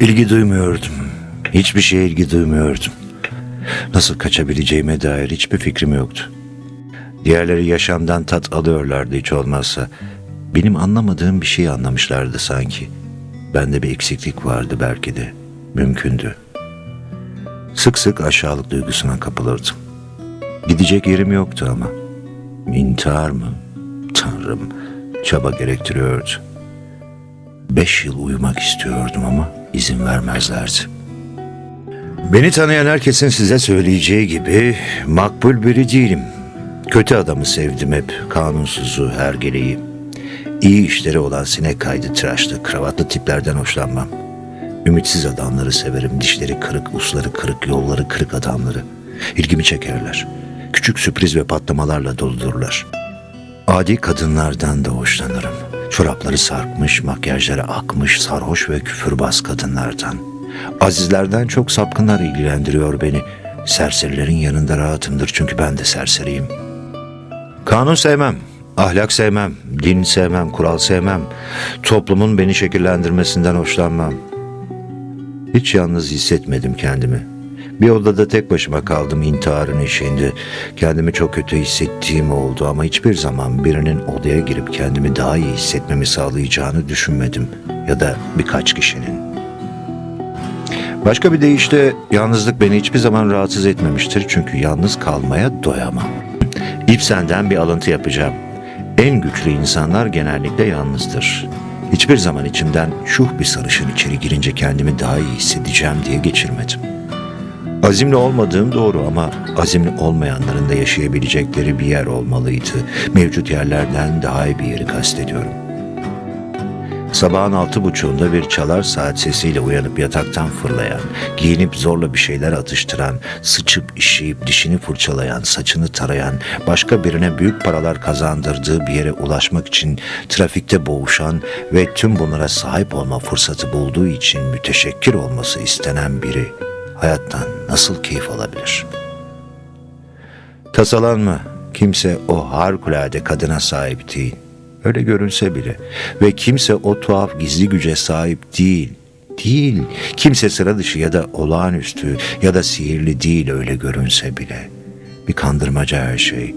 İlgi duymuyordum. Hiçbir şeye ilgi duymuyordum. Nasıl kaçabileceğime dair hiçbir fikrim yoktu. Diğerleri yaşamdan tat alıyorlardı hiç olmazsa. Benim anlamadığım bir şeyi anlamışlardı sanki. Bende bir eksiklik vardı belki de. Mümkündü. Sık sık aşağılık duygusuna kapılırdım. Gidecek yerim yoktu ama. İntihar mı? Tanrım, çaba gerektiriyordu. Beş yıl uyumak istiyordum ama izin vermezlerdi. Beni tanıyan herkesin size söyleyeceği gibi makbul biri değilim. Kötü adamı sevdim hep, kanunsuzu, hergeleyi. İyi işleri olan sinek kaydı tıraşlı, kravatlı tiplerden hoşlanmam. Ümitsiz adamları severim, dişleri kırık, usları kırık, yolları kırık adamları. İlgimi çekerler. Küçük sürpriz ve patlamalarla doludurlar. Adi kadınlardan da hoşlanırım. Çorapları sarkmış, makyajları akmış, sarhoş ve küfürbaz kadınlardan. Azizlerden çok sapkınlar ilgilendiriyor beni. Serserilerin yanında rahatımdır çünkü ben de serseriyim. Kanun sevmem, ahlak sevmem, din sevmem, kural sevmem. Toplumun beni şekillendirmesinden hoşlanmam. Hiç yalnız hissetmedim kendimi. Bir odada tek başıma kaldım intiharın eşiğinde. Kendimi çok kötü hissettiğim oldu ama hiçbir zaman birinin odaya girip kendimi daha iyi hissetmemi sağlayacağını düşünmedim. Ya da birkaç kişinin. Başka bir deyişle yalnızlık beni hiçbir zaman rahatsız etmemiştir çünkü yalnız kalmaya doyamam. İbsen'den bir alıntı yapacağım. En güçlü insanlar genellikle yalnızdır. Hiçbir zaman içimden şuh bir sarışın içeri girince kendimi daha iyi hissedeceğim diye geçirmedim. Azimli olmadığım doğru ama azimli olmayanların da yaşayabilecekleri bir yer olmalıydı. Mevcut yerlerden daha iyi bir yeri kastediyorum. Sabahın altı buçuğunda bir çalar saat sesiyle uyanıp yataktan fırlayan, giyinip zorla bir şeyler atıştıran, sıçıp işeyip dişini fırçalayan, saçını tarayan, başka birine büyük paralar kazandırdığı bir yere ulaşmak için trafikte boğuşan ve tüm bunlara sahip olma fırsatı bulduğu için müteşekkir olması istenen biri hayattan nasıl keyif alabilir? Tasalanma, kimse o harikulade kadına sahip değil. Öyle görünse bile ve kimse o tuhaf gizli güce sahip değil. Değil. Kimse sıra dışı ya da olağanüstü ya da sihirli değil öyle görünse bile. Bir kandırmaca her şey.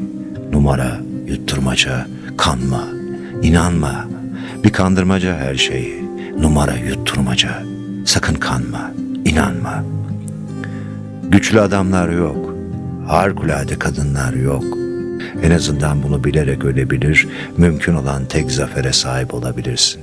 Numara, yutturmaca, kanma, inanma. Bir kandırmaca her şey. Numara, yutturmaca. Sakın kanma, inanma. Güçlü adamlar yok. Harikulade kadınlar yok. En azından bunu bilerek ölebilir, mümkün olan tek zafere sahip olabilirsin.